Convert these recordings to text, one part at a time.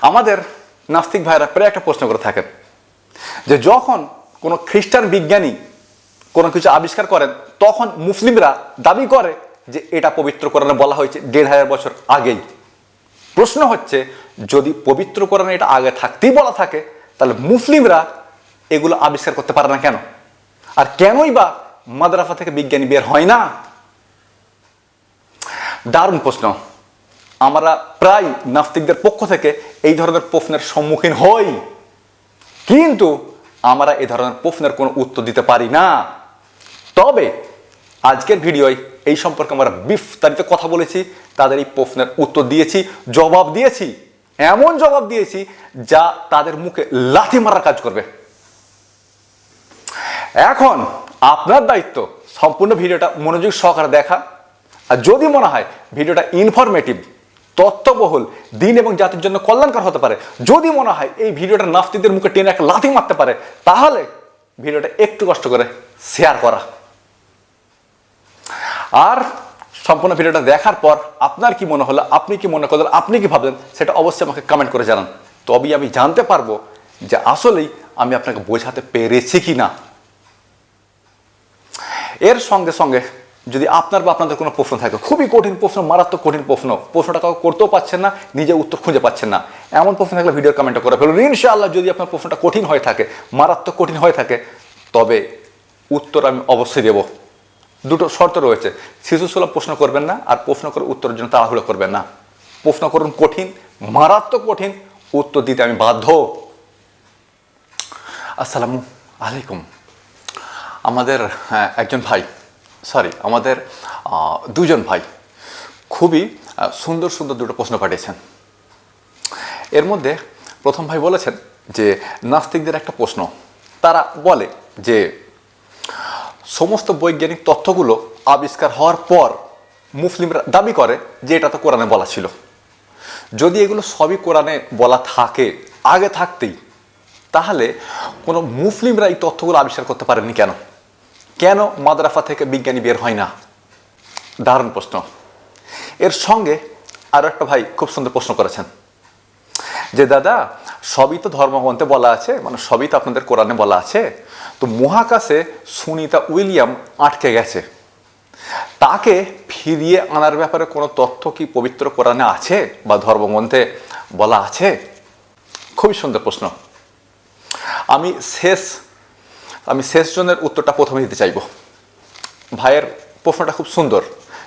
আমাদের নাস্তিক ভাইরা প্রায় একটা প্রশ্ন করে থাকেন যে যখন কোনো খ্রিস্টান বিজ্ঞানী কোনো কিছু আবিষ্কার করেন, তখন মুসলিমরা দাবি করে যে এটা পবিত্র কোরআনে বলা হয়েছে দেড় হাজার বছর আগেই। প্রশ্ন হচ্ছে, যদি পবিত্র কোরআনে এটা আগে থাকতেই বলা থাকে, তাহলে মুসলিমরা এগুলো আবিষ্কার করতে পারে না কেন? আর কেনই বা মাদ্রাসা থেকে বিজ্ঞানী বের হয় না? দারুণ প্রশ্ন। আমরা প্রায় নাস্তিকদের পক্ষ থেকে এই ধরনের প্রশ্নের সম্মুখীন হই। কিন্তু আমরা এই ধরনের প্রশ্নের কোনো উত্তর দিতে পারি না। তবে আজকের ভিডিওয় এই সম্পর্কে আমরা বিস্তারিত কথা বলেছি, তাদের এই প্রশ্নের উত্তর দিয়েছি, জবাব দিয়েছি, এমন জবাব দিয়েছি যা তাদের মুখে লাথি মারার কাজ করবে। এখন আপনার দায়িত্ব সম্পূর্ণ ভিডিওটা মনোযোগ সহকারে দেখা। আর যদি মনে হয় ভিডিওটা ইনফরমেটিভ তথ্যবহুল দিন এবং জাতির জন্য কল্যাণকর হতে পারে। যদি মনে হয় এই ভিডিওটা নাস্তিকদের মুখে টেনে একটা লাথি মারতে পারে, তাহলে ভিডিওটা একটু কষ্ট করে শেয়ার করা। আর সম্পূর্ণ ভিডিওটা দেখার পর আপনার কি মনে হলো, আপনি কি মনে করলেন, আপনি কি ভাবলেন, সেটা অবশ্যই আমাকে কমেন্ট করে জানান। তবেই আমি জানতে পারব যে আসলেই আমি আপনাকে বোঝাতে পেরেছি কি না এর সঙ্গে সঙ্গে যদি আপনার বা আপনাদের কোনো প্রশ্ন থাকে খুবই কঠিন প্রশ্ন মারাত্মক কঠিন প্রশ্ন প্রশ্নটা কাউকে করতেও পাচ্ছেন না নিজে উত্তর খুঁজে পাচ্ছেন না এমন প্রশ্ন থাকলে ভিডিও কমেন্টে করে ফেলুন। ইনশাআল্লাহ যদি আপনার প্রশ্নটা কঠিন হয়ে থাকে মারাত্মক কঠিন হয়ে থাকে তবে উত্তর আমি অবশ্যই দেব। দুটো শর্ত রয়েছে শিশুসুলভ প্রশ্ন করবেন না আর প্রশ্ন করে উত্তরের জন্য তাড়াহুড়ো করবেন না। প্রশ্ন করুন কঠিন মারাত্মক কঠিন উত্তর দিতে আমি বাধ্য। আসসালামু আলাইকুম। আমাদের হ্যাঁ, একজন ভাই সরি আমাদের দুজন ভাই খুবই সুন্দর সুন্দর দুটো প্রশ্ন পাঠিয়েছেন। এর মধ্যে প্রথম ভাই বলেছেন যে, নাস্তিকদের একটা প্রশ্ন। তারা বলে যে, সমস্ত বৈজ্ঞানিক তথ্যগুলো আবিষ্কার হওয়ার পর মুসলিমরা দাবি করে যে, এটা তো কোরআনে বলা ছিল। যদি এগুলো সবই কোরআনে বলা থাকে, আগে থাকতেই, তাহলে কোনো মুসলিমরা এই তথ্যগুলো আবিষ্কার করতে পারেননি কেন? কেন মাদ্রাফা থেকে বিজ্ঞানী বের হয় না? দারুণ প্রশ্ন। এর সঙ্গে আরও একটা ভাই খুব সুন্দর প্রশ্ন করেছেন। যে, দাদা, সবই তো ধর্মগ্রন্থে বলা আছে মানে সবই তো আপনাদের কোরআনে বলা আছে। তো মহাকাশে সুনিতা উইলিয়াম আটকে গেছে। তাকে ফিরিয়ে আনার ব্যাপারে কোনো তথ্য কি পবিত্র কোরআনে আছে বা ধর্মগ্রন্থে বলা আছে? খুবই সুন্দর প্রশ্ন। আমি শেষ আমি শেষ জনের উত্তরটা প্রথমে দিতে চাইব। ভাইয়ের প্রশ্নটা খুব সুন্দর,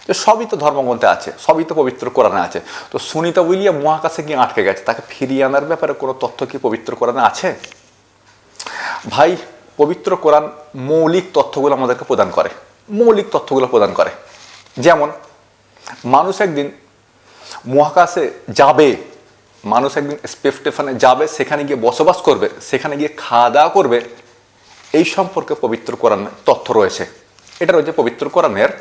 যে সবই তো ধর্মগ্রন্থে আছে, সবই তো পবিত্র কোরআনে আছে। তো সুনিতা উইলিয়াম মহাকাশে গিয়ে আটকে গেছে, তাকে ফিরিয়ে আনার ব্যাপারে কোনো তথ্য কি পবিত্র কোরআনে আছে? ভাই, পবিত্র কোরআন মৌলিক তথ্যগুলো আমাদেরকে প্রদান করে, মৌলিক তথ্যগুলো প্রদান করে। যেমন, মানুষ একদিন মহাকাশে যাবে, মানুষ একদিন স্পেস স্টেশনে যাবে, সেখানে গিয়ে বসবাস করবে, সেখানে গিয়ে খাওয়া দাওয়া করবে এই সম্পর্কে পবিত্র কোরআন তথ্য রয়েছে। এটা রয়েছে পবিত্র কোরআনের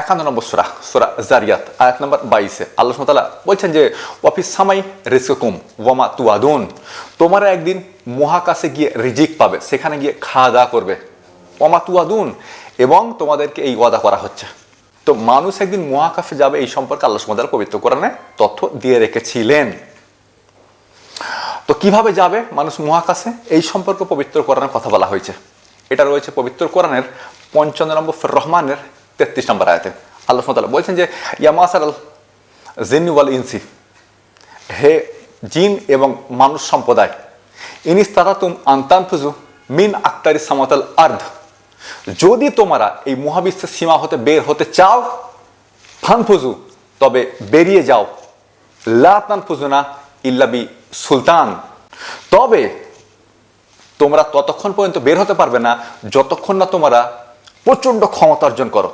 একান্ন নম্বর সোরা সোরা জারিয়াত, আয়াত নম্বর বাইশে। আল্লাহ তালা বলছেন যে ওয়াফিস সামাই রিস্কুম ওয়ামা তুয়াদুন তোমরা একদিন মহাকাশে গিয়ে রিজিক পাবে, সেখানে গিয়ে খাওয়া দাওয়া করবে। ওয়ামা তুয়াদুন এবং তোমাদেরকে এই ওয়াদা করা হচ্ছে। তো মানুষ একদিন মহাকাশে যাবে, এই সম্পর্কে আল্লাহ সুমতাল পবিত্র কোরআনে তথ্য দিয়ে রেখেছিলেন। তো কীভাবে যাবে মানুষ মহাকাশে? এই সম্পর্কে পবিত্র কোরআনের কথা বলা হয়েছে। এটা রয়েছে পবিত্র কোরআনের পঞ্চান্ন নম্বর রহমানের তেত্রিশ নম্বর আয়াতে। আল্লাহ সুমতাল বলছেন যে ইয়ামাসার আল জিনুয়াল ইনসি, হে জিন এবং মানুষ সম্প্রদায় ইনিস তারা তুম আন্তানফুজু মিন আক্তারি সামাতাল আর্ধ যদি তোমরা এই মহাবিশ্বের সীমা হতে বের হতে চাও ফানফুজু তবে বেরিয়ে যাও। লাতান ফুজুনা ইল্লাবি সুলতান। তবে তোমরা ততক্ষণ পর্যন্ত বের হতে পারবে না যতক্ষণ না তোমরা প্রচণ্ড ক্ষমতা অর্জন করো।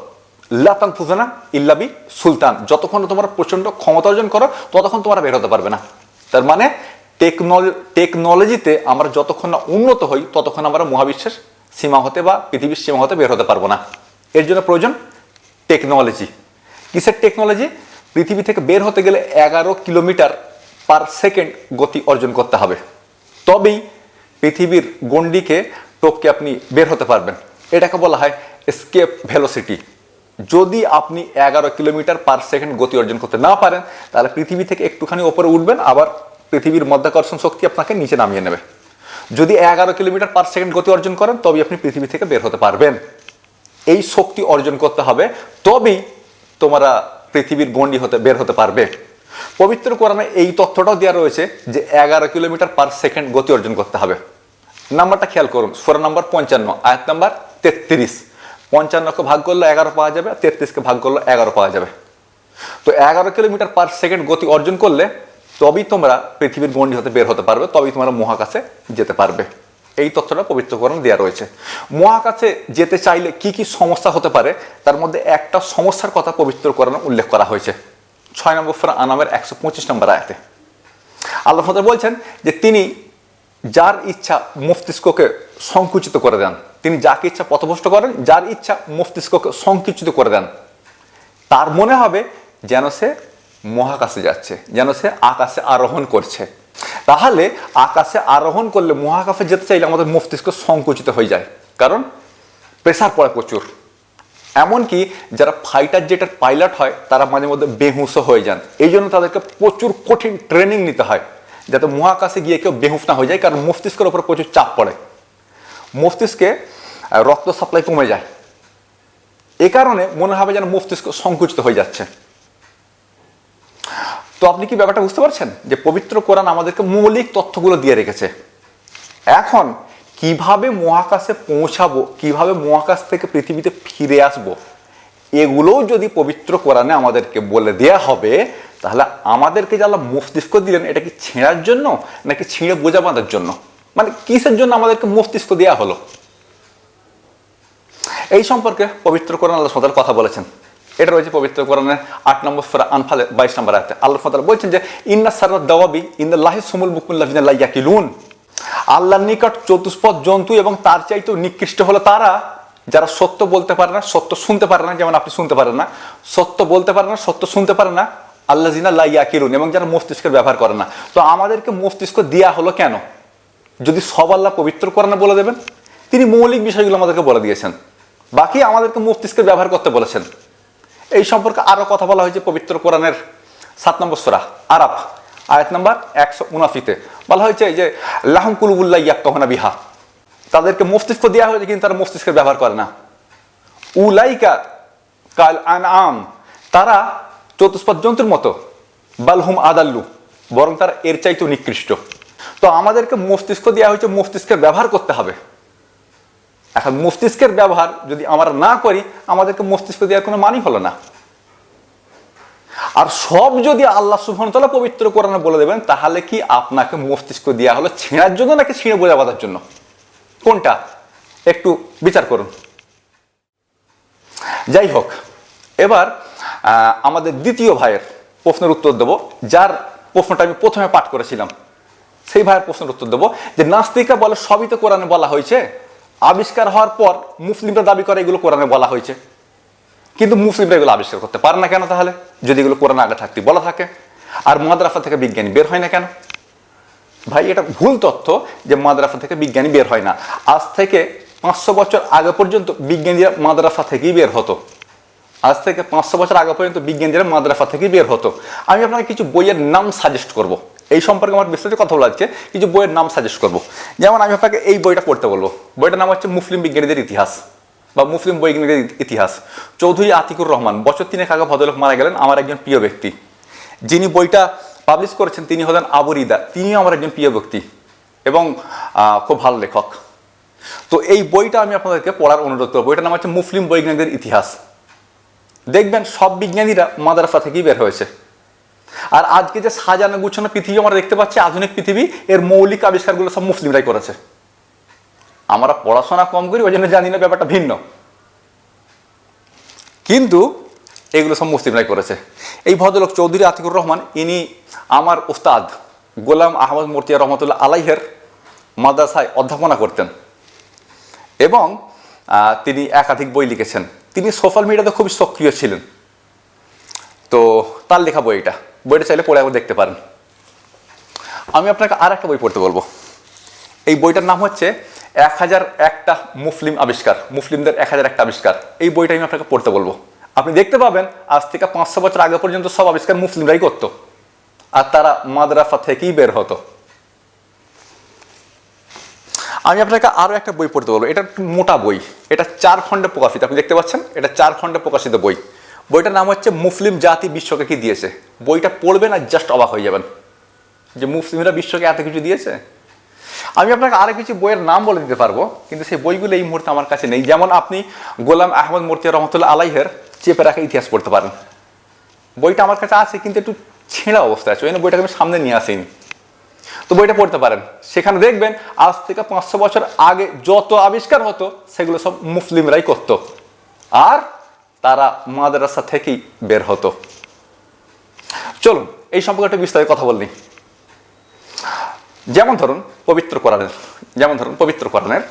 লাতান ফুজানা ইল্লাবি সুলতান। যতক্ষণ না তোমরা প্রচণ্ড ক্ষমতা অর্জন করো, ততক্ষণ তোমরা বের হতে পারবে না। তার মানে টেকনোলজি টেকনোলজিতে আমরা যতক্ষণ না উন্নত হই, ততক্ষণ আমরা মহাবিশ্বের সীমা হতে বা পৃথিবীর সীমা হতে বের হতে পারব না। এর জন্য প্রয়োজন টেকনোলজি। কিসের টেকনোলজি? পৃথিবী থেকে বের হতে গেলে এগারো কিলোমিটার পার সেকেন্ড গতি অর্জন করতে হবে। তবেই পৃথিবীর গণ্ডিকে টপকে আপনি বের হতে পারবেন। এটাকে বলা হয় স্কেপ ভেলোসিটি যদি আপনি এগারো কিলোমিটার পার সেকেন্ড গতি অর্জন করতে না পারেন, তাহলে পৃথিবী থেকে একটুখানি ওপরে উঠবেন, আবার পৃথিবীর মধ্যাকর্ষণ শক্তি আপনাকে নিচে নামিয়ে নেবে। যদি এগারো কিলোমিটার পার সেকেন্ড গতি অর্জন করেন, তবেই আপনি পৃথিবী থেকে বের হতে পারবেন। এই শক্তি অর্জন করতে হবে, তবেই তোমরা পৃথিবীর গণ্ডি হতে বের হতে পারবে। পবিত্র কোরআনে এই তথ্যটাও দেওয়া রয়েছে যে এগারো কিলোমিটার পার সেকেন্ড গতি অর্জন করতে হবে। নাম্বারটা খেয়াল করুন, সোরা নাম্বার পঞ্চান্ন, আয়াত নাম্বার তেত্রিশ। পঞ্চান্নকে ভাগ করলে এগারো পাওয়া যাবে তেত্রিশকে ভাগ করলে এগারো পাওয়া যাবে। তো এগারো কিলোমিটার পার সেকেন্ড গতি অর্জন করলে তবেই তোমরা পৃথিবীর গণ্ডি হতে বের হতে পারবে, তবেই তোমরা মহাকাশে যেতে পারবে। এই তথ্যটা পবিত্রকরণ দেওয়া রয়েছে। মহাকাশে যেতে চাইলে কি কি সমস্যা হতে পারে, তার মধ্যে একটা সমস্যার কথা পবিত্রকরণ উল্লেখ করা হয়েছে। ছয় নম্বর ফোরা আনামের একশো পঁচিশ নম্বর আয়াতে। আল্লাহ ফাদার বলছেন যে তিনি যার ইচ্ছা মস্তিষ্ককে সংকুচিত করে দেন, তিনি যাকে ইচ্ছা পথভ্রষ্ট করেন, যার ইচ্ছা মস্তিষ্ককে সংকুচিত করে দেন। তার মনে হবে যেন সে মহাকাশে যাচ্ছে, যেন সে আকাশে আরোহণ করছে। তাহলে আকাশে আরোহণ করলে মহাকাশে যেতে চাইলে আমাদের মস্তিষ্ক সংকুচিত হয়ে যায়, কারণ প্রেসার পড়ে প্রচুর। এমনকি যারা ফাইটার জেটের পাইলট হয়, তারা মাঝে মধ্যে বেহুঁসও হয়ে যান। এই জন্য তাদেরকে প্রচুর কঠিন ট্রেনিং নিতে হয়, যাতে মহাকাশে গিয়ে কেউ বেহুঁস না হয়ে যায়, কারণ মস্তিষ্কের ওপর প্রচুর চাপ পড়ে। মস্তিষ্কে রক্ত সাপ্লাই কমে যায়। এ কারণে মনে হবে যেন মস্তিষ্ক সংকুচিত হয়ে যাচ্ছে। তো আপনি কি ব্যাপারটা বুঝতে পারছেন? যে পবিত্র কোরআন আমাদেরকে মৌলিক তথ্যগুলো দিয়ে রেখেছে। এখন কীভাবে মহাকাশে পৌঁছাবো, কীভাবে মহাকাশ থেকে পৃথিবীতে ফিরে আসব, এগুলোও যদি পবিত্র কোরআনে আমাদেরকে বলে দেয়া হবে, তাহলে আমাদেরকে যারা মস্তিষ্ক দিলেন, এটা কি ছেঁড়ার জন্য নাকি ছিঁড়ে বোঝা বাঁধার জন্য? মানে কিসের জন্য আমাদেরকে মস্তিষ্ক দেওয়া হলো? এই সম্পর্কে পবিত্র কোরআন আল্লাহ সদার কথা বলেছেন। এটা রয়েছে পবিত্র কোরআনের আট নম্বর সুরা আনফালে, বাইশ নম্বর আয়তে। আল্লাহ সদাল বলছেন যে, ইন্না সারা দাওয়াবি ইন্দা লাহি সুমুল বুকুল্লাহ ইয়াকিলুন। আল্লাহর নিকট চতুষ্পদ জন্তু এবং তার চাইতেও নিকৃষ্ট হলো তারা, যারা সত্য বলতে পারে না, সত্য শুনতে পারে না, যেমন আপনি শুনতে পারেন না, সত্য বলতে পারে না, সত্য শুনতে পারে না আল্লাহ জিনা লাইয়া কিরুন এবং যারা মস্তিষ্কের ব্যবহার করে না। তো আমাদেরকে মস্তিষ্ক দেয়া হলো কেন? যদি সব আল্লাহ পবিত্র কোরআনে বলে দেবেন, তিনি মৌলিক বিষয়গুলো আমাদেরকে বলে দিয়েছেন। বাকি আমাদেরকে মস্তিষ্কের ব্যবহার করতে বলেছেন। এই সম্পর্কে আরও কথা বলা হয়েছে পবিত্র কোরআনের সাত নম্বর সোরা, আরাফ। আয়াত নাম্বার একশো উনাফিতে বলা হয়েছে যে, লাহম কুলুবুল্লাহ ইয়াক্কাহনা বিহা। তাদেরকে মস্তিষ্ক দেওয়া হয়েছে, কিন্তু তারা মস্তিষ্কের ব্যবহার করে না। উলাইকা কাল আন আম তারা চতুষ্পদ জন্তুর মতো। বালহুম আদাল্লু। বরং তারা এর চাইতেও নিকৃষ্ট। তো আমাদেরকে মস্তিষ্ক দেওয়া হয়েছে, মস্তিষ্কের ব্যবহার করতে হবে। এখন মস্তিষ্কের ব্যবহার যদি আমরা না করি, আমাদেরকে মস্তিষ্ক দেওয়ার কোনো মানই হলো না। আর সব যদি আল্লাহ সুবহানতাল্লাহ পবিত্র কোরআনে বলে দেবেন, তাহলে কি আপনাকে মস্তিষ্ক দেওয়া হলো ছেঁড়ার জন্য নাকি ছিঁড়ে বোঝা বাঁধার জন্য? কোনটা? একটু বিচার করুন। যাই হোক, এবার আমাদের দ্বিতীয় ভাইয়ের প্রশ্নের উত্তর দেব, যার প্রশ্নটা আমি প্রথমে পাঠ করেছিলাম। সেই ভাইয়ের প্রশ্নের উত্তর দেবো যে নাস্তিকা বলে সবই তো কোরআনে বলা হয়েছে, আবিষ্কার হওয়ার পর মুসলিমরা দাবি করে এগুলো কোরআনে বলা হয়েছে। কিন্তু মুসলিমরা এগুলো আবিষ্কার করতে পারে না কেন তাহলে? যদি এগুলো কোরআন আগে থাকতে বলা থাকে। আর মাদ্রাসা থেকে বিজ্ঞানী বের হয় না কেন? ভাই, এটা ভুল তথ্য যে মাদ্রাসা থেকে বিজ্ঞানী বের হয় না। আজ থেকে পাঁচশো বছর আগে পর্যন্ত বিজ্ঞানীরা মাদ্রাসা থেকেই বের হতো। আজ থেকে পাঁচশো বছর আগে পর্যন্ত বিজ্ঞানীরা মাদ্রাসা থেকেই বের হতো। আমি আপনাকে কিছু বইয়ের নাম সাজেস্ট করব। এই সম্পর্কে আমার বিস্তারিত কথা বলা হচ্ছে কিছু বইয়ের নাম সাজেস্ট করব। যেমন আমি আপনাকে এই বইটা পড়তে বলব। বইটার নাম হচ্ছে মুসলিম বিজ্ঞানীদের ইতিহাস। বা মুসলিম বৈজ্ঞানিকের ইতিহাস। চৌধুরী আতিকুর রহমান, বছর তিনেক আগে ভদ্রলোক মারা গেলেন আমার একজন প্রিয় ব্যক্তি। যিনি বইটা পাবলিশ করেছেন, তিনি হলেন আবরিদা তিনিও আমার একজন প্রিয় ব্যক্তি এবং খুব ভালো লেখক। তো এই বইটা আমি আপনাদেরকে পড়ার অনুরোধ করব। বইটার নাম হচ্ছে মুসলিম বৈজ্ঞানিকদের ইতিহাস। দেখবেন সব বিজ্ঞানীরা মাদ্রাসা থেকেই বের হয়েছে। আর আজকে যে সাজানো গুছানো পৃথিবী আমরা দেখতে পাচ্ছি, আধুনিক পৃথিবী, এর মৌলিক আবিষ্কারগুলো সব মুসলিমরাই করেছে। আমরা পড়াশোনা কম করি ওই জন্য জানি না ব্যাপারটা ভিন্ন। কিন্তু এগুলো সব মুসলিমরাই করেছে। এই ভদ্রলোক চৌধুরী আতিকুর রহমান, ইনি আমার উস্তাদ গোলাম আহমদ মর্তিয়া রহমতুল্লাহ আলাইহের মাদ্রাসায় অধ্যাপনা করতেন। এবং তিনি একাধিক বই লিখেছেন। তিনি সোশ্যাল মিডিয়াতে খুবই সক্রিয় ছিলেন। তো তার লেখা বইটা বইটা চাইলে পড়ে দেখতে পারেন। আমি আপনাকে আর একটা বই পড়তে বলব। এই বইটার নাম হচ্ছে এক হাজার একটা মুসলিম আবিষ্কার, মুসলিমদের এক হাজার একটা আবিষ্কার। এই বইটা আমি আপনাকে পড়তে বলব। আপনি দেখতে পাবেন, আজ থেকে পাঁচশো বছর আগে পর্যন্ত সব আবিষ্কার মুসলিমরাই করতো। আর তারা মাদ্রাসা থেকেই বের হতো। আমি আপনাকে আরও একটা বই পড়তে বলব। এটা মোটা বই। এটা চার খণ্ডে প্রকাশিত। আপনি দেখতে পাচ্ছেন? এটা চার খণ্ডে প্রকাশিত বই। বইটার নাম হচ্ছে মুসলিম জাতি বিশ্বকে কি দিয়েছে? বইটা পড়বেন আর জাস্ট অবাক হয়ে যাবেন। যে মুসলিমরা বিশ্বকে এত কিছু দিয়েছে? আমি আপনাকে আরও কিছু বইয়ের নাম বলে দিতে পারব, কিন্তু সেই বইগুলো এই মুহূর্তে আমার কাছে নেই। যেমন আপনি গোলাম আহমদ মূর্তি রহমতুল্লাহ আলাইহের চেপে রাখা ইতিহাস পড়তে পারেন। বইটা আমার কাছে আছে, কিন্তু একটু ছেঁড়া অবস্থায় আছে। ওই বইটাকে আমি সামনে নিয়ে আসিনি। তো বইটা পড়তে পারেন। সেখানে দেখবেন, আজ থেকে পাঁচশো বছর আগে যত আবিষ্কার হতো, সেগুলো সব মুসলিমরাই করত। আর তারা মাদ্রাসা থেকেই বের হতো। চলুন, এই সম্পর্কে একটা বিস্তারিত কথা বলনি যেমন ধরুন পবিত্র কোরআনের, যেমন ধরুন পবিত্র কোরআনের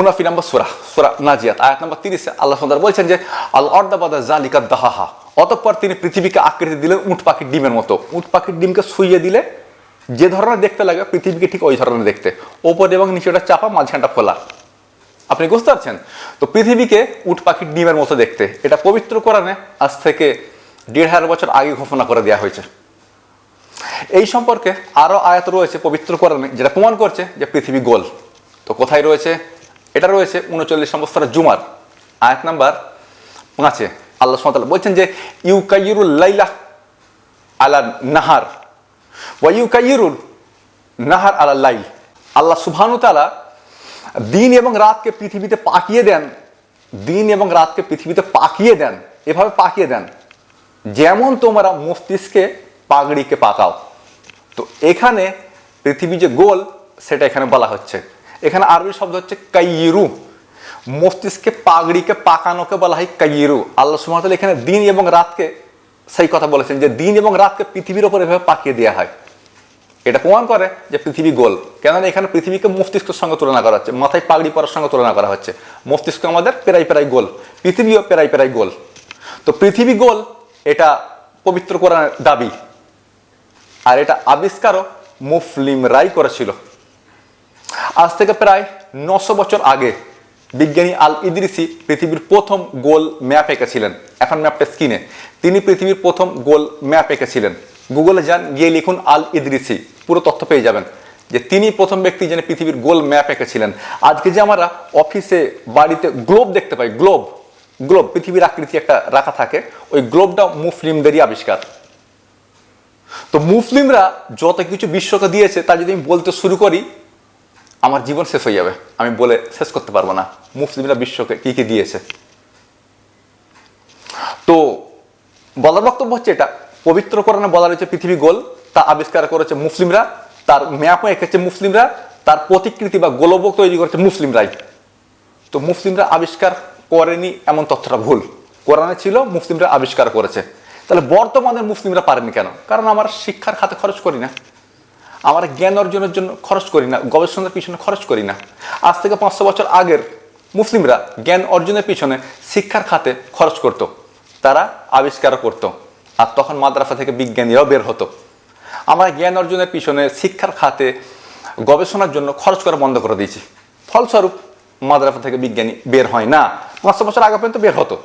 উনাফি নম্বর সুরা সুরা নাজিয়াত, আয়াত নম্বর তিরিশে আল্লাহ সুন্দর বলছেন যে, আল অর্দাবাদা জালিকা দাহাহা অতঃপর তিনি পৃথিবীকে আকৃতি দিলেন উট পাখির ডিমের মতো। উট পাখির ডিমকে শুইয়ে দিলে যে ধরনের দেখতে লাগে, পৃথিবীকে ঠিক ওই ধরনের দেখতে। ওপর এবং নিচেটা চাপা, মাঝখানটা খোলা। আপনি বুঝতে পারছেন? তো পৃথিবীকে উট পাখির ডিমের মতো দেখতে। এটা পবিত্র কোরআনে আজ থেকে দেড় হাজার বছর আগে ঘোষণা করে দেওয়া হয়েছে। এই সম্পর্কে আরও আয়াত রয়েছে পবিত্র কোরআনে, যেটা প্রমাণ করছে যে পৃথিবী গোল। তো কোথায় রয়েছে? এটা রয়েছে উনচল্লিশ নম্বর জুমার, আয়াত নাম্বার পাঁচে আল্লাহ সুবহানাহু বলছেন যে ইউকাইরুল লাইলা আলা নাহার, ওয়া ইউকাইরুল নাহার আলা লাইল। আল্লাহ সুবহানাহু তালা দিন এবং রাতকে পৃথিবীতে পাকিয়ে দেন, দিন এবং রাতকে পৃথিবীতে পাকিয়ে দেন, এভাবে পাকিয়ে দেন, যেমন তোমরা মস্তিষ্কে পাগড়িকে পাকাও। তো এখানে পৃথিবী যে গোল, সেটা এখানে বলা হচ্ছে। এখানে আরবি শব্দ হচ্ছে কাইরু। মস্তিষ্কে পাগড়িকে পাকানোকে বলা হয় কাইরু। আল্লাহ সুমতাল এখানে দিন এবং রাতকে সেই কথা বলেছেন যে দিন এবং রাতকে পৃথিবীর ওপর এভাবে পাকিয়ে দেওয়া হয়। এটা প্রমাণ করে যে পৃথিবী গোল। কেননা এখানে পৃথিবীকে মস্তিষ্কের সঙ্গে তুলনা করা হচ্ছে, মাথায় পাগড়ি পরার সঙ্গে তুলনা করা হচ্ছে। মস্তিষ্ক আমাদের পেরাই পেরাই গোল, পৃথিবীও পেরাই পেরাই গোল। তো পৃথিবী গোল, এটা পবিত্র কোরআনের দাবি। আর এটা আবিষ্কারও মুসলিমরাই করেছিল। আজ থেকে প্রায় নশো বছর আগে বিজ্ঞানী আল ইদ্রিসি পৃথিবীর প্রথম গোল ম্যাপ এঁকেছিলেন। এখন ম্যাপটা স্কিনে তিনি পৃথিবীর প্রথম গোল ম্যাপ এঁকেছিলেন। গুগলে যান, গিয়ে লিখুন আল ইদ্রিসি। পুরো তথ্য পেয়ে যাবেন যে তিনি প্রথম ব্যক্তি যিনি পৃথিবীর গোল ম্যাপ এঁকেছিলেন। আজকে যে আমরা অফিসে বাড়িতে গ্লোব দেখতে পাই গ্লোব গ্লোব পৃথিবীর আকৃতি একটা রাখা থাকে। ওই গ্লোবটা মুসলিমদেরই আবিষ্কার। তো মুসলিমরা যত কিছু বিশ্বকে দিয়েছে, তা যদি আমি বলতে শুরু করি, আমার জীবন শেষ হয়ে যাবে। আমি বলে শেষ করতে পারব না। মুসলিমরা বিশ্বকে কি কি দিয়েছে। তো বলার বক্তব্য হচ্ছে এটা। পবিত্র কোরআনে বলা রয়েছে, পৃথিবী গোল। তা আবিষ্কার করেছে মুসলিমরা। তার ম্যাপও এঁকেছে মুসলিমরা। তার প্রতিকৃতি বা গোলবক তৈরি করেছে মুসলিমরাই। তো মুসলিমরা আবিষ্কার করেনি এমন তথ্যটা ভুল। কোরআনে ছিল, মুসলিমরা আবিষ্কার করেছে। তাহলে বর্তমানে মুসলিমরা পারেনি কেন? কারণ আমরা শিক্ষার খাতে খরচ করি না। আমরা জ্ঞান অর্জনের জন্য খরচ করি না। গবেষণার পিছনে খরচ করি না। আজ থেকে পাঁচশো বছর আগের মুসলিমরা জ্ঞান অর্জনের পিছনে শিক্ষার খাতে খরচ করত। তারা আবিষ্কার করত। আর তখন মাদ্রাসা থেকে বিজ্ঞানীরাও বের হতো। আমরা জ্ঞান অর্জনের পিছনে শিক্ষার খাতে গবেষণার জন্য খরচ করা বন্ধ করে দিয়েছি। ফলস্বরূপ মাদ্রাসা থেকে বিজ্ঞানী বের হয় না। পাঁচশো বছর আগে পর্যন্ত বের হতো।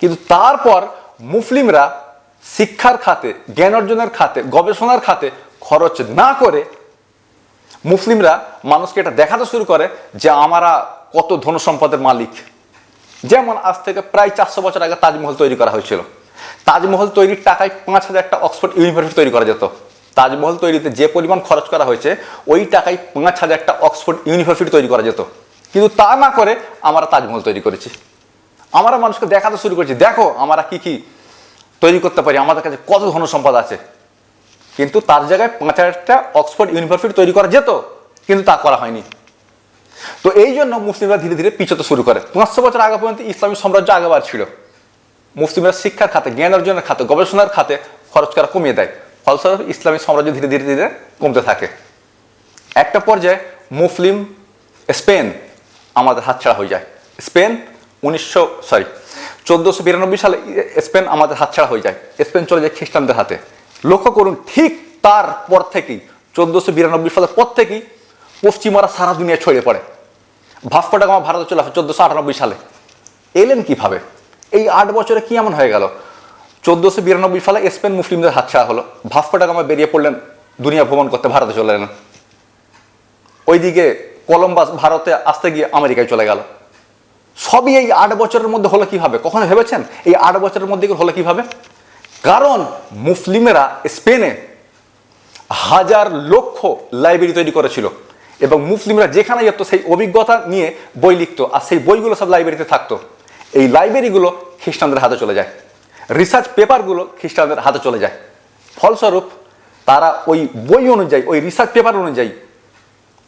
কিন্তু তারপর মুসলিমরা শিক্ষার খাতে, জ্ঞান অর্জনের খাতে, গবেষণার খাতে খরচ না করে মুসলিমরা মানুষকে এটা দেখাতে শুরু করে যে আমরা কত ধন সম্পদের মালিক। যেমন আজ থেকে প্রায় চারশো বছর আগে তাজমহল তৈরি করা হয়েছিল। তাজমহল তৈরির টাকায় পাঁচ হাজার একটা অক্সফোর্ড ইউনিভার্সিটি তৈরি করা যেত। তাজমহল তৈরিতে যে পরিমাণ খরচ করা হয়েছে, ওই টাকায় পাঁচ হাজার একটা অক্সফোর্ড ইউনিভার্সিটি তৈরি করা যেত। কিন্তু তা না করে আমরা তাজমহল তৈরি করেছি। আমরা মানুষকে দেখাতে শুরু করেছি। দেখো, আমরা কি কি তৈরি করতে পারি। আমাদের কাছে কত ধন সম্পদ আছে। কিন্তু তার জায়গায় পাঁচ হাজারটা অক্সফোর্ড ইউনিভার্সিটি তৈরি করা যেত, কিন্তু তা করা হয়নি। তো এই জন্য মুসলিমরা ধীরে ধীরে পিছোতে শুরু করে। পাঁচশো বছর আগে পর্যন্ত ইসলামী সাম্রাজ্য আগেবার ছিল। মুসলিমরা শিক্ষার খাতে, জ্ঞান অর্জনের খাতে, গবেষণার খাতে খরচ করা কমিয়ে দেয়। ফলস্বরূপ ইসলামী সাম্রাজ্য ধীরে ধীরে ধীরে কমতে থাকে। একটা পর্যায়ে মুসলিম, স্পেন আমাদের হাতছাড়া হয়ে যায়। স্পেন উনিশশো সরি চোদ্দোশো বিরানব্বই সালে স্পেন আমাদের হাতছাড়া হয়ে যায়। স্পেন চলে যায় খ্রিস্টানদের হাতে। লক্ষ্য করুন, ঠিক তারপর থেকেই, চোদ্দোশো বিরানব্বই সালের পর থেকেই পশ্চিমারা সারা দুনিয়া ছড়িয়ে পড়ে। ভাস্কো ডাগামা ভারতে চলে আসে চোদ্দোশো আটানব্বই সালে। এলেন কীভাবে? এই আট বছরে কি এমন হয়ে গেল? চোদ্দোশো বিরানব্বই সালে স্পেন মুসলিমদের হাতছাড়া হলো। ভাস্কো ডাগামা বেরিয়ে পড়লেন, দুনিয়া ভ্রমণ করতে ভারতে চলে এলেন। ওইদিকে কলম্বাস ভারতে আসতে গিয়ে আমেরিকায় চলে গেল। সবই এই আট বছরের মধ্যে হলো কীভাবে? কখনো ভেবেছেন? এই আট বছরের মধ্যে হলো কীভাবে? কারণ মুসলিমেরা স্পেনে হাজার লক্ষ লাইব্রেরি তৈরি করেছিল এবং মুসলিমরা যেখানে যেত সেই অভিজ্ঞতা নিয়ে বই লিখতো আর সেই বইগুলো সব লাইব্রেরিতে থাকতো। এই লাইব্রেরিগুলো খ্রিস্টানদের হাতে চলে যায়। রিসার্চ পেপারগুলো খ্রিস্টানদের হাতে চলে যায়। ফলস্বরূপ তারা ওই বই অনুযায়ী, ওই রিসার্চ পেপার অনুযায়ী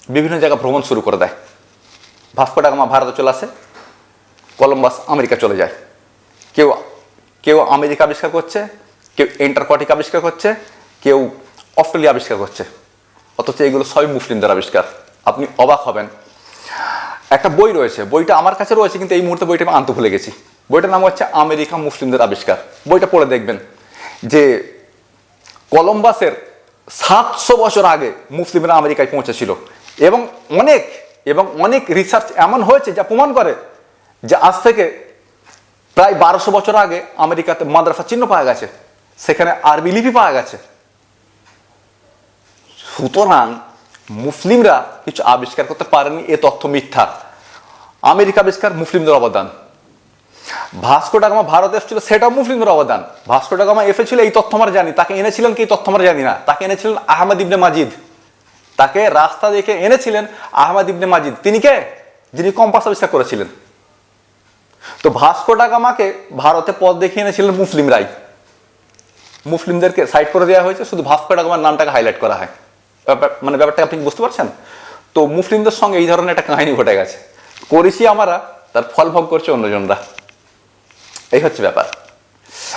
বিভিন্ন জায়গা ভ্রমণ শুরু করে দেয়। ভাস্কো ডাগামা ভারতে চলে আসে। কলম্বাস আমেরিকা চলে যায়। কেউ কেউ আমেরিকা আবিষ্কার করছে, কেউ এন্টারকটিক আবিষ্কার করছে, কেউ অস্ট্রেলিয়া আবিষ্কার করছে। অথচ এগুলো সবই মুসলিমদের আবিষ্কার। আপনি অবাক হবেন। একটা বই রয়েছে, বইটা আমার কাছে রয়েছে, কিন্তু এই মুহূর্তে বইটা আমি আনতে ভুলে গেছি। বইটার নাম হচ্ছে আমেরিকা মুসলিমদের আবিষ্কার। বইটা পড়ে দেখবেন যে কলম্বাসের সাতশো বছর আগে মুসলিমরা আমেরিকায় পৌঁছেছিল। এবং অনেক এবং অনেক রিসার্চ এমন হয়েছে যা প্রমাণ করে যে আজ থেকে প্রায় বারোশো বছর আগে আমেরিকাতে মাদ্রাসা চিহ্ন পাওয়া গেছে, সেখানে আরবি লিপি পাওয়া গেছে। সুতরাং মুসলিমরা কিছু আবিষ্কার করতে পারেনি, এ তথ্য মিথ্যা। আমেরিকা আবিষ্কার মুসলিমদের অবদান। ভাস্কো ডাগামা ভারত এসেছিল, সেটাও মুসলিমদের অবদান। ভাস্কো ডাগামা এসেছিল এই তথ্য আমরা জানি। তাকে এনেছিলেন কি তথ্য আমরা জানি না। তাকে এনেছিলেন আহমদ ইবনে মাজিদ। তাকে রাস্তা দেখে এনেছিলেন আহমদ ইবনে মাজিদ। তিনি কে? যিনি কম্পাস আবিষ্কার করেছিলেন। তো ভাস্কো ডাগামাকে ভারতে পথ দেখিয়ে এনেছিলেন মুসলিম মুসলিমরাই মুসলিমদেরকে সাইড করে দেওয়া হয়েছে, শুধু ভাস্কো ডাগামার নামটাকে হাইলাইট করা হয়। মানে ব্যাপারটা আপনি বুঝতে পারছেন? তো মুসলিমদের সঙ্গে এই ধরনের একটা কাহিনী ঘটে গেছে। করেছি আমরা, তার ফল ভোগ করছে অন্যজনরা। এই হচ্ছে ব্যাপার।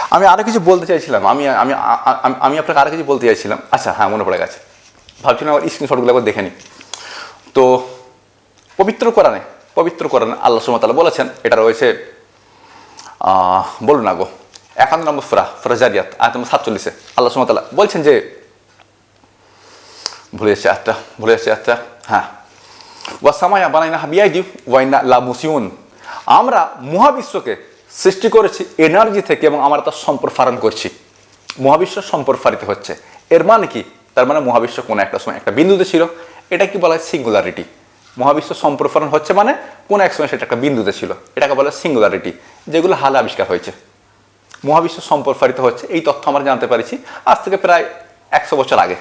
আমি আরও কিছু বলতে চাইছিলাম। আমি আমি আমি আপনাকে আরও কিছু বলতে চাইছিলাম। আচ্ছা হ্যাঁ মনে পড়ে গেছে। ভাবছিলাম আমার স্ক্রিনশটগুলো একবার দেখে নিই। তো পবিত্র কোরআনে পবিত্র করেন আল্লাহ সুমতাল্লাহ বলেছেন, এটা রয়েছে বলুন না গো, একান্ন নম্বর ফ্রা ফ্রাজারিয়াত আয়াত নম্বর সাতচল্লিশে আল্লাহ সুমতাল্লাহ বলছেন যে, ভুলে যাচ্ছে আটটা ভুলে যাচ্ছে আটটা হ্যাঁ। ওয়াসামায়া বানাইনা হাবিয়াইজি ওয়াইনা লামুসিউন আমরা মহাবিশ্বকে সৃষ্টি করেছি এনার্জি থেকে এবং আমরা তার সম্প্রসারণ করছি। মহাবিশ্ব সম্প্রসারিত হচ্ছে। এর মানে কি? তার মানে মহাবিশ্ব কোনো একটা সময় একটা বিন্দুতে ছিল। এটা কি বলা হয় সিঙ্গুলারিটি? মহাবিশ্ব সম্প্রসারণ হচ্ছে মানে কোনো এক সময় সেটা একটা বিন্দুতে ছিল। এটাকে বলে সিঙ্গুলারিটি যেগুলো হালে আবিষ্কার হয়েছে। মহাবিশ্ব সম্প্রসারিত হচ্ছে, এই তথ্য আমরা জানতে পারছি আজ থেকে প্রায় একশো বছর আগে।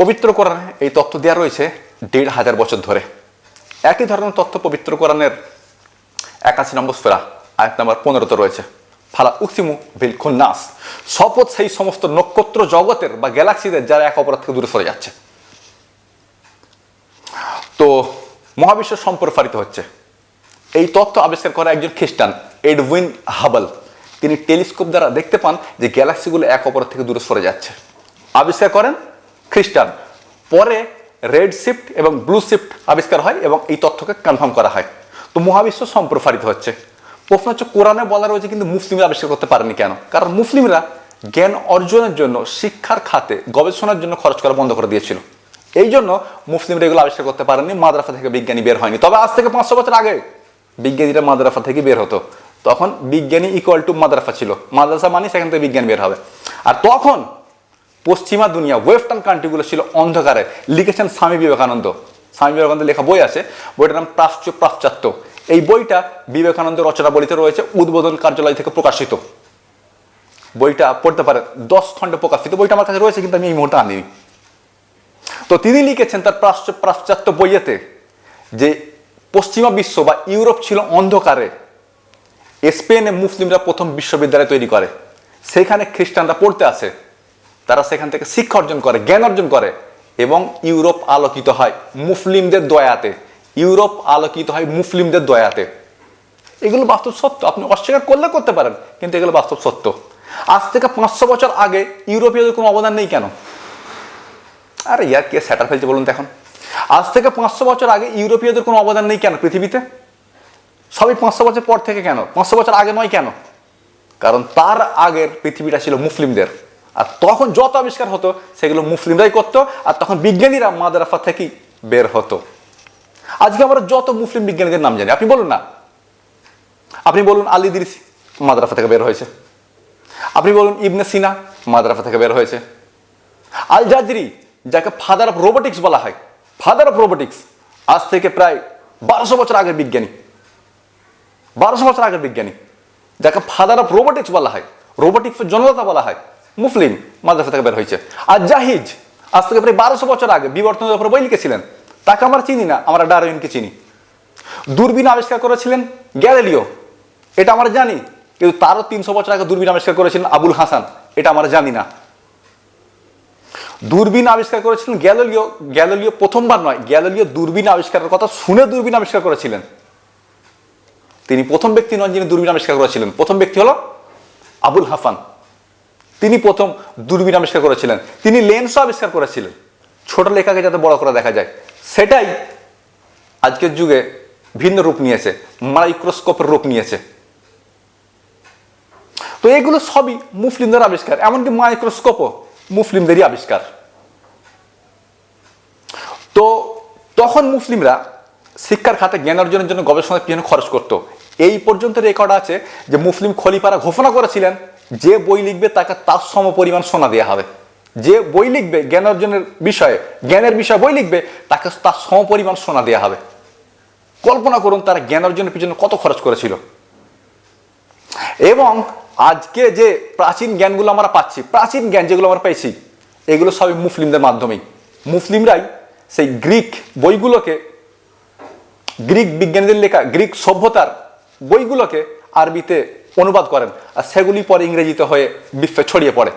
পবিত্র কোরআনে এই তথ্য দেওয়া রয়েছে দেড় হাজার বছর ধরে। একই ধরনের তথ্য পবিত্র কোরআনের একাশি নম্বর সুরা, আয়াত নম্বর পনেরোতে রয়েছে। ফালা উসিমু বিল খুন্নাস, শপথ সেই সমস্ত নক্ষত্র জগতের বা গ্যালাক্সিদের যারা এক অপরাধ থেকে দূরে সরে যাচ্ছে। তো মহাবিশ্ব সম্প্রসারিত হচ্ছে। এই তথ্য আবিষ্কার করা একজন খ্রিস্টান, এডউইন হাবল। তিনি টেলিস্কোপ দ্বারা দেখতে পান যে গ্যালাক্সিগুলো এক অপর থেকে দূরে সরে যাচ্ছে। আবিষ্কার করেন খ্রিস্টান। পরে রেড শিফট এবং ব্লু শিফট আবিষ্কার হয় এবং এই তথ্যকে কনফার্ম করা হয়। তো মহাবিশ্ব সম্প্রসারিত হচ্ছে। প্রশ্ন হচ্ছে, কোরআনে বলা রয়েছে কিন্তু মুসলিমরা আবিষ্কার করতে পারেনি কেন? কারণ মুসলিমরা জ্ঞান অর্জনের জন্য শিক্ষার খাতে গবেষণার জন্য খরচ করা বন্ধ করে দিয়েছিল। এই জন্য মুসলিমরা এগুলো আবিষ্কার করতে পারেনি, মাদ্রাসা থেকে বিজ্ঞানী বের হয়নি। তবে আজ থেকে পাঁচশো বছর আগে বিজ্ঞানীরা মাদ্রাসা থেকে বের হতো। তখন বিজ্ঞানী ইকুয়াল টু মাদ্রাসা ছিল। মাদ্রাসা মানে সেখান থেকে বিজ্ঞান বের হবে। আর তখন পশ্চিমা দুনিয়া ওয়েস্টার্ন কান্ট্রিগুলো ছিল অন্ধকারে। লিখেছেন স্বামী বিবেকানন্দ। স্বামী বিবেকানন্দ লেখা বই আছে। বইটার নাম প্রাচ্য পাশ্চাত্য এই বইটা বিবেকানন্দ রচনাবলিতে রয়েছে, উদ্বোধন কার্যালয় থেকে প্রকাশিত। বইটা পড়তে পারে, দশ খণ্ডে প্রকাশিত। বইটা আমার কাছে রয়েছে, কিন্তু আমি এই মুহূর্তে আনিনি। তো তিনি লিখেছেন তার পাশ্চাত্য বইয়েতে যে পশ্চিমা বিশ্ব বা ইউরোপ ছিল অন্ধকারে। স্পেনে মুসলিমরা প্রথম বিশ্ববিদ্যালয় তৈরি করে। সেখানে খ্রিস্টানরা পড়তে আসে। তারা সেখান থেকে শিক্ষা অর্জন করে, জ্ঞান অর্জন করে এবং ইউরোপ আলোকিত হয় মুসলিমদের দয়াতে। ইউরোপ আলোকিত হয় মুসলিমদের দয়াতে। এগুলো বাস্তব সত্য। আপনি অস্বীকার করলে করতে পারেন, কিন্তু এগুলো বাস্তব সত্য। আজ থেকে পাঁচশো বছর আগে ইউরোপীয়দের কোনো অবদান নেই কেন? আরে ইয়ার কে স্যাটার ফেলছে বলুন তো এখন আজ থেকে পাঁচশো বছর আগে ইউরোপীয়দের কোনো অবদান নেই কেন পৃথিবীতে? সবই পাঁচশো বছর পর থেকে কেন? পাঁচশো বছর আগে নয় কেন? কারণ তার আগের পৃথিবীটা ছিল মুসলিমদের। আর তখন যত আবিষ্কার হতো, সেগুলো মুসলিমরাই করতো, আর তখন বিজ্ঞানীরা মাদ্রাফা থেকেই বের হতো। আজকে আমরা যত মুসলিম বিজ্ঞানীদের নাম জানি, আপনি বলুন না। আপনি বলুন আলী ইদ্রিসি মাদ্রাফা থেকে বের হয়েছে। আপনি বলুন ইবনে সিনা মাদ্রাফা থেকে বের হয়েছে। আল জাজরি যাকে ফাদার অফ রোবোটিক্স বলা হয়। ফাদার অফ রোবোটিক্স আজ থেকে প্রায় বারোশো বছর আগের বিজ্ঞানী। বারোশো বছর আগের বিজ্ঞানী। যাকে ফাদার অফ রোবোটিক্স বলা হয় রোবোটিক্সের জনতা বলা হয় মুসলিম মাদ্রাসা থেকে বের হয়েছে। আর জাহিজ, আজ থেকে প্রায় বারোশো বছর আগে বিবর্তনের উপর বই লিখেছিলেন। তাকে আমরা চিনি না, আমরা ডারউইনকে চিনি। দূরবীন আবিষ্কার করেছিলেন গ্যালিলিও। এটা আমরা জানি, কিন্তু তারও তিনশো বছর আগে দূরবীন আবিষ্কার করেছিলেন আবুল হাসান। এটা আমরা জানি না। দূরবীন আবিষ্কার করেছিলেন গ্যালিলিও। গ্যালোলিও প্রথমবার নয়, গ্যালোলিও দূরবীন আবিষ্কারের কথা শুনে দূরবীন আবিষ্কার করেছিলেন। তিনি প্রথম ব্যক্তি নন যিনি দূরবীন আবিষ্কার করেছিলেন। প্রথম ব্যক্তি হলো আবুল হাফান তিনি প্রথম দূরবীন আবিষ্কার করেছিলেন। তিনি লেন্সও আবিষ্কার করেছিলেন। ছোট লেখাকে যাতে বড় করে দেখা যায়। সেটাই আজকের যুগে ভিন্ন রূপ নিয়েছে, মাইক্রোস্কোপের রূপ নিয়েছে। তো এগুলো সবই মুসলিমদের আবিষ্কার, এমনকি মাইক্রোস্কোপও। মুসলিমদেরই আবিষ্কার। তো তখন মুসলিমরা শিক্ষার খাতে জ্ঞান অর্জনের জন্য গবেষণার পিছনে খরচ করত। এই পর্যন্ত রেকর্ড আছে যে মুসলিম খলিফারা ঘোষণা করেছিলেন যে বই লিখবে তাকে তার সম পরিমাণ সোনা দেওয়া হবে। যে বই লিখবে, জ্ঞান অর্জনের বিষয়ে, জ্ঞানের বিষয়ে বই লিখবে, তাকে তার সম পরিমাণ সোনা দেওয়া হবে। কল্পনা করুন তারা জ্ঞান অর্জনের পিছনে কত খরচ করেছিল। এবং আজকে যে প্রাচীন জ্ঞানগুলো আমরা পাচ্ছি, প্রাচীন জ্ঞান যেগুলো আমরা পেয়েছি, এগুলো সবই মুসলিমদের মাধ্যমেই। মুসলিমরাই সেই গ্রিক বইগুলোকে, গ্রিক বিজ্ঞানীদের লেখা, গ্রিক সভ্যতার বইগুলোকে আরবিতে অনুবাদ করেন আর সেগুলি পরে ইংরেজিতে হয়ে বিশ্বে ছড়িয়ে পড়ে।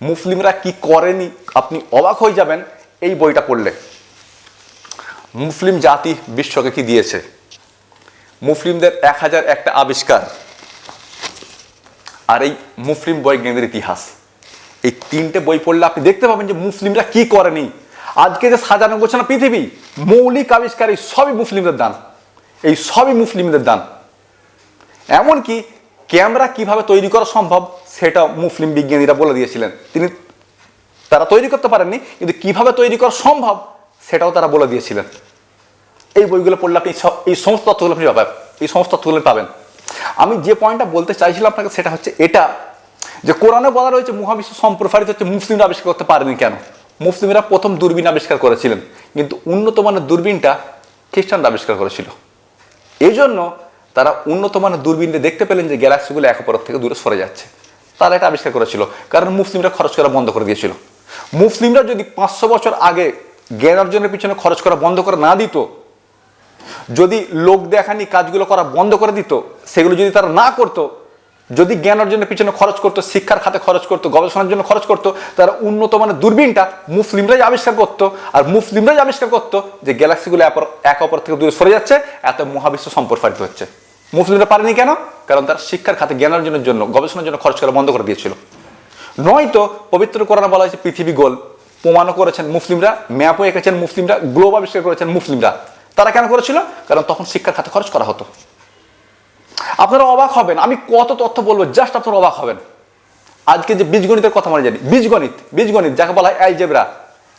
মুসলিমরা কি করেনি? আপনি অবাক হয়ে যাবেন এই বইটা পড়লে। মুসলিম জাতি বিশ্বকে কি দিয়েছে? মুসলিমদের এক হাজার একটা আবিষ্কার। আর এই মুসলিম বৈজ্ঞানিকদের ইতিহাস। এই তিনটে বই পড়লে আপনি দেখতে পাবেন যে মুসলিমরা কি করেনি। আজকে যে সাজানো গোছানো পৃথিবী, মৌলিক আবিষ্কার, এই সবই মুসলিমদের দান। এই সবই মুসলিমদের দান। এমনকি ক্যামেরা কীভাবে তৈরি করা সম্ভব সেটা মুসলিম বিজ্ঞানীরা বলে দিয়েছিলেন। তিনি, তারা তৈরি করতে পারেননি, কিন্তু কীভাবে তৈরি করা সম্ভব, সেটাও তারা বলে দিয়েছিলেন। এই বইগুলো পড়লে আপনি এই সমস্ত তথ্যগুলো আপনি পাবেন। এই সমস্ত তথ্যগুলো পাবেন। আমি যে পয়েন্টটা বলতে চাইছিলাম আপনাকে সেটা হচ্ছে এটা, যে কোরআনে বলা রয়েছে মহাবিশ্ব সম্প্রসারিত হচ্ছে মুসলিমরা আবিষ্কার করতে পারেনি কেন? মুসলিমরা প্রথম দূরবীন আবিষ্কার করেছিলেন, কিন্তু উন্নত মানের দূরবীনটা খ্রিস্টানরা আবিষ্কার করেছিল। এই জন্য তারা উন্নত মানের দূরবীনে দেখতে পেলেন যে গ্যালাক্সিগুলো এক অপরের থেকে দূরে সরে যাচ্ছে। তারা এটা আবিষ্কার করেছিল, কারণ মুসলিমরা খরচ করা বন্ধ করে দিয়েছিল। মুসলিমরা যদি পাঁচশো বছর আগে জ্ঞান অর্জনের পিছনে খরচ করা বন্ধ করে না দিত যদি লোক দেখানি কাজগুলো করা বন্ধ করে দিত, সেগুলো যদি তারা না করতো, যদি জ্ঞান অর্জনের পিছনে খরচ করতো, শিক্ষার খাতে খরচ করতো, গবেষণার জন্য খরচ করতো, তারা উন্নত মানের দূরবীনটা মুসলিমরাই আবিষ্কার করতো। আর মুসলিমরাই আবিষ্কার করতো যে গ্যালাক্সিগুলো এক অপর থেকে দূরে সরে যাচ্ছে, এত মহাবিশ্ব সম্প্রসারিত হচ্ছে। মুসলিমরা পারেনি কেন? কারণ তারা শিক্ষার খাতে জ্ঞান অর্জনের জন্য, গবেষণার জন্য খরচ করা বন্ধ করে দিয়েছিল। নয়তো পবিত্র কোরআনে বলা হয়েছে, পৃথিবী গোল। প্রমাণও করেছেন মুসলিমরা, ম্যাপও এঁকেছেন মুসলিমরা, গ্লোব আবিষ্কার করেছেন মুসলিমরা। তারা কেন করেছিল? কারণ তখন শিক্ষার খাতে খরচ করা হতো। আপনারা অবাক হবেন, আমি কত তথ্য বলব জাস্ট আপনারা অবাক হবেন। আজকে যে বীজগণিতের কথা আমরা জানি, বীজগণিত বীজগণিত, যাকে বলা হয় অ্যালজেব্রা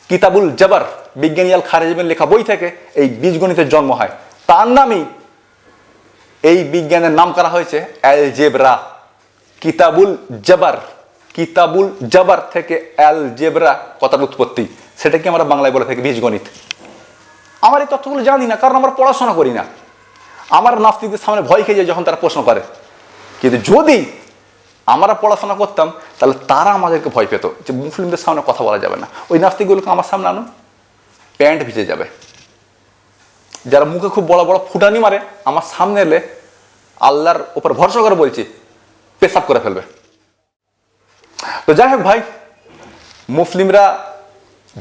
কিতাবুল জাবার, বিজ্ঞানী আল খারেজমের লেখা বই থেকে এই বীজগণিতের জন্ম হয়। তার নামই এই বিজ্ঞানের নাম করা হয়েছে অ্যালজেব্রা কিতাবুল জাবার। কিতাবুল জাবার থেকে অ্যালজেব্রা কথার উৎপত্তি। সেটাকে আমরা বাংলায় বলে থাকি বীজগণিত? আমার এই তথ্যগুলো জানি না, কারণ আমরা পড়াশোনা করি না। আমার নাস্তিকদের সামনে ভয় খেয়ে যায় যখন তারা প্রশ্ন করে। কিন্তু যদি আমরা পড়াশোনা করতাম, তাহলে তারা আমাদেরকে ভয় পেত যে মুসলিমদের সামনে কথা বলা যাবে না। ওই নাস্তিকগুলোকে আমার সামনে আনুন। প্যান্ট ভিজে যাবে। যারা মুখে খুব বড় বড় ফুটানি মারে, আমার সামনে এলে আল্লাহর উপর ভরসা করে বলছি, পেশাব করে ফেলবে। তো যাই হোক ভাই, মুসলিমরা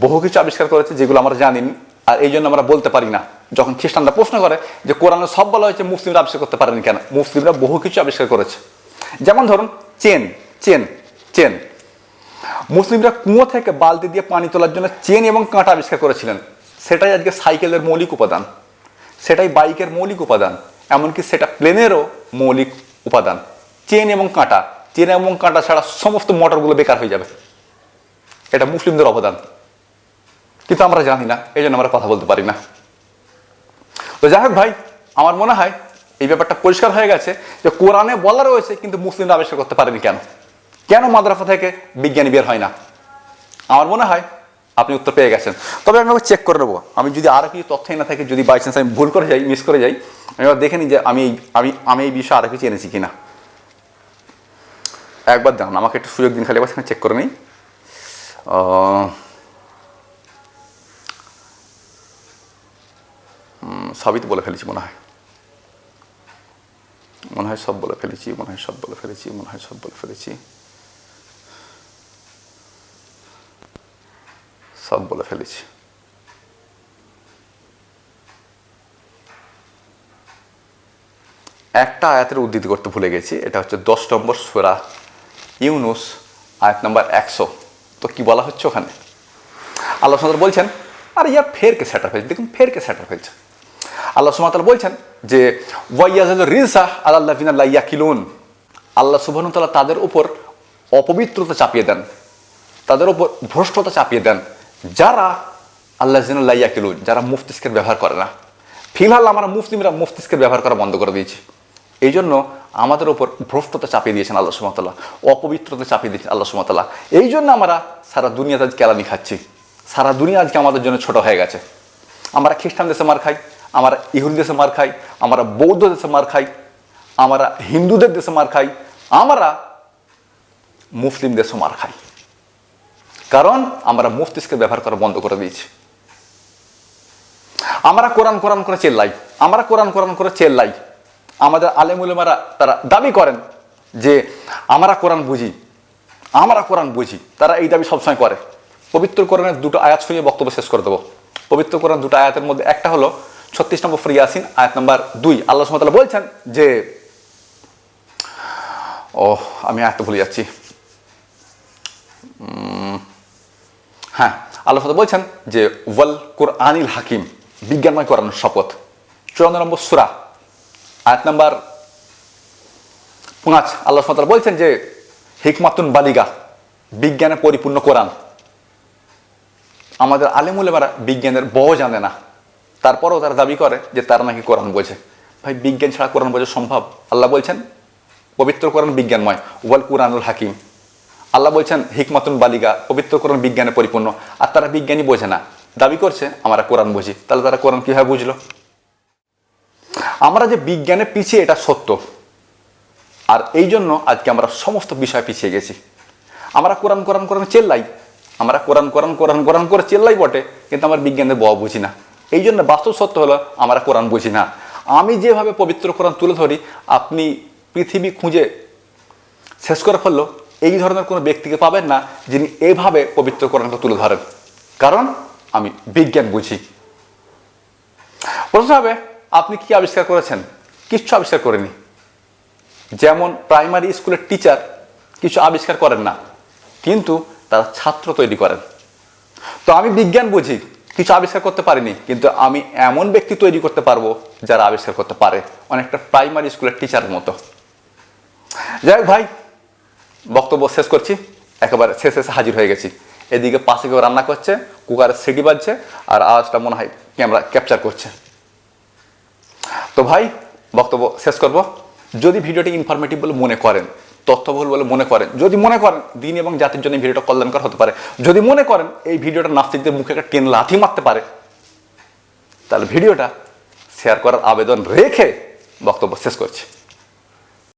বহু কিছু আবিষ্কার করেছে যেগুলো আমরা জানিনি। আর এই জন্য আমরা বলতে পারি না। যখন খ্রিস্টানরা প্রশ্ন করে যে কোরআনে সব বলা হয়েছে, মুসলিমরা আবিষ্কার করতে পারেনি কেন? মুসলিমরা বহু কিছু আবিষ্কার করেছে। যেমন ধরুন, চেন চেন চেন। মুসলিমরা কুয়ো থেকে বালতি দিয়ে পানি তোলার জন্য চেন এবং কাঁটা আবিষ্কার করেছিলেন। সেটাই আজকে সাইকেলের মৌলিক উপাদান। সেটাই বাইকের মৌলিক উপাদান। এমনকি সেটা প্লেনেরও মৌলিক উপাদান। চেন এবং কাঁটা। চেন এবং কাঁটা ছাড়া সমস্ত মোটরগুলো বেকার হয়ে যাবে। এটা মুসলিমদের অবদান। কিন্তু আমরা জানি না এই জন্য আমরা কথা বলতে পারি না। তো যাই হোক ভাই, আমার মনে হয় এই ব্যাপারটা পরিষ্কার হয়ে গেছে যে কোরআনে বলা রয়েছে, কিন্তু মুসলিমরা আবিষ্কার করতে পারেনি কেন? কেন মাদ্রাসা থেকে বিজ্ঞানী বের হয় না? আমার মনে হয় আপনি উত্তর পেয়ে গেছেন। তবে আমি চেক করে নেব। আমি যদি আরও কিছু তথ্যই না থাকে, যদি বাই চান্স আমি ভুল করে যাই মিস করে যাই, আমি এবার দেখে নিই যে আমি আমি আমি এই বিষয়ে আরও কিছু এনেছি কিনা। একবার দাম আমাকে একটু সুযোগ দিন, খালি একবার চেক করে নিই। আহ, হুম, সবই তো বলে ফেলেছি মনে হয়। মনে হয় সব বলে ফেলেছি মনে হয় সব বলে ফেলেছি মনে হয় সব বলে ফেলেছি। সব বলে ফেলেছি। একটা আয়াতের উদ্ধৃতি করতে ভুলে গেছি এটা হচ্ছে দশ নম্বর সোরা ইউনুস আয়াত নম্বর একশো। তো কি বলা হচ্ছে ওখানে? আল্লাহ বলছেন আরে ইয়ার ফেরকে সেটার ফেলছে দেখুন ফেরকে সেটার ফেলছে আল্লাহ সুমাতাল বলছেন যে ওয়াইয়াজ রিজা আল্লাহ ফিনাল্লাহ ইয়াকিলুন। আল্লাহ সুবাহতাল্লাহ তাদের উপর অপবিত্রতা চাপিয়ে দেন, তাদের উপর ভ্রষ্টতা চাপিয়ে দেন, যারা আল্লাহ জিনাল্লাহ ইয়াকিলুন, যারা মুফতিস্কের ব্যবহার করে না। ফিলহাল আমরা মুসলিমরা মুফতিস্কের ব্যবহার করা বন্ধ করে দিয়েছি। এই জন্য আমাদের ওপর ভ্রষ্টতা চাপিয়ে দিয়েছেন আল্লাহ সুমতাল্লাহ অপবিত্রতা চাপিয়ে দিয়েছেন আল্লাহ সুমতাল্লাহ এই জন্য আমরা সারা দুনিয়াতে আজ কেলানি খাচ্ছি, সারা দুনিয়া আজকে আমাদের জন্য ছোট হয়ে গেছে। আমরা খ্রিস্টান দেশে মার খাই আমরা ইহুদি দেশে মার খাই, আমরা বৌদ্ধ দেশে মার খাই, আমরা হিন্দুদের দেশে মার খাই, আমরা মুসলিম দেশে মার খাই। কারণ আমরা মুফতিসকে ব্যবহার করা বন্ধ করে দিয়েছি। আমরা কোরআন কোরআন করে চেল্লাই, আমরা কোরআন কোরআন করে চেল্লাই। আমাদের আলেমুলেমারা তারা দাবি করেন যে আমরা কোরআন বুঝি, আমরা কোরআন বুঝি, তারা এই দাবি সবসময় করে। পবিত্র কোরআনের দুটো আয়াত শুনিয়ে বক্তব্য শেষ করে দেবো। পবিত্র কোরআন দুটো আয়াতের মধ্যে একটা হলো ছত্রিশ নম্বর ফ্রি ফরিয়াসিন আয়াত নম্বর দুই। আল্লাহ সুমতাল্লাহ বলছেন যে ও আমি আয়াতটা ভুলে যাচ্ছি। হ্যাঁ আল্লাহ তাআলা বলছেন যে, ওয়াল কোরআনিল হাকিম, বিজ্ঞানময় করানোর শপথ। চুয়ান্ন নম্বর সুরা, আয়াত নাম্বার পাঁচ আল্লাহ তাআলা বলছেন যে, হিকমাতুন বালিগা, বিজ্ঞানে পরিপূর্ণ কোরআন। আমাদের আলেমুলেমারা বিজ্ঞানের ব জানে না। তারপরেও তারা দাবি করে যে তারা নাকি কোরআন বোঝে। ভাই, বিজ্ঞান ছাড়া কোরআন বোঝা সম্ভব? আল্লাহ বলছেন, পবিত্র কোরআন বিজ্ঞানময়, ওয়াল কুরআনুল হাকিম। আল্লাহ বলছেন, হিকমাতুন বালিগা, পবিত্র কোরআন বিজ্ঞানে পরিপূর্ণ। আর তারা বিজ্ঞানী বোঝে না। দাবি করছে, আমরা কোরআন বুঝি। তাহলে তারা কোরআন কীভাবে বুঝলো? আমরা যে বিজ্ঞানে পিছিয়ে, এটা সত্য। আর এই জন্য আজকে আমরা সমস্ত বিষয় পিছিয়ে গেছি। আমরা কোরআন কোরআন কোরআন চেল্লাই। আমরা কোরআন কোরআন কোরআন কোরআন করে চেল্লাই বটে, কিন্তু আমার বিজ্ঞানের ব বুঝি না। এই জন্য বাস্তব সত্য হলো, আমরা কোরআন বুঝি না। আমি যেভাবে পবিত্র কোরআন তুলে ধরি, আপনি পৃথিবী খুঁজে শেষ করে ফেলল, এই ধরনের কোনো ব্যক্তিকে পাবেন না যিনি এভাবে পবিত্র কোরআনকে তুলে ধরেন। কারণ, আমি বিজ্ঞান বুঝি। প্রশ্ন হবে, আপনি কি আবিষ্কার করেছেন? কিচ্ছু আবিষ্কার করেনি। যেমন প্রাইমারি স্কুলের টিচার কিছু আবিষ্কার করেন না, কিন্তু তারা ছাত্র তৈরি করেন। তো আমি বিজ্ঞান বুঝি কিছু আবিষ্কার করতে পারিনি, কিন্তু আমি এমন ব্যক্তি তৈরি করতে পারব যারা আবিষ্কার করতে পারে। অনেকটা প্রাইমারি স্কুলের টিচারের মতো। যাই হোক ভাই, বক্তব্য শেষ করছি। একেবারে শেষ, শেষে হাজির হয়ে গেছি। এদিকে পাশে কেউ রান্না করছে, কুকারে সিটি বাজছে, আর আওয়াজটা মনে হয় ক্যামেরা ক্যাপচার করছে। তো ভাই, বক্তব্য শেষ করব। যদি ভিডিওটি ইনফরমেটিভ বলে মনে করেন তথ্যবহুল বলে মনে করেন। যদি মনে করেন দিন এবং জাতির জন্য ভিডিওটা কল্যাণকর হতে পারে। যদি মনে করেন এই ভিডিওটা নাস্তিকদের মুখে একটা টেন লাথি মারতে পারে, তাহলে ভিডিওটা শেয়ার করার আবেদন রেখে বক্তব্য শেষ করছি।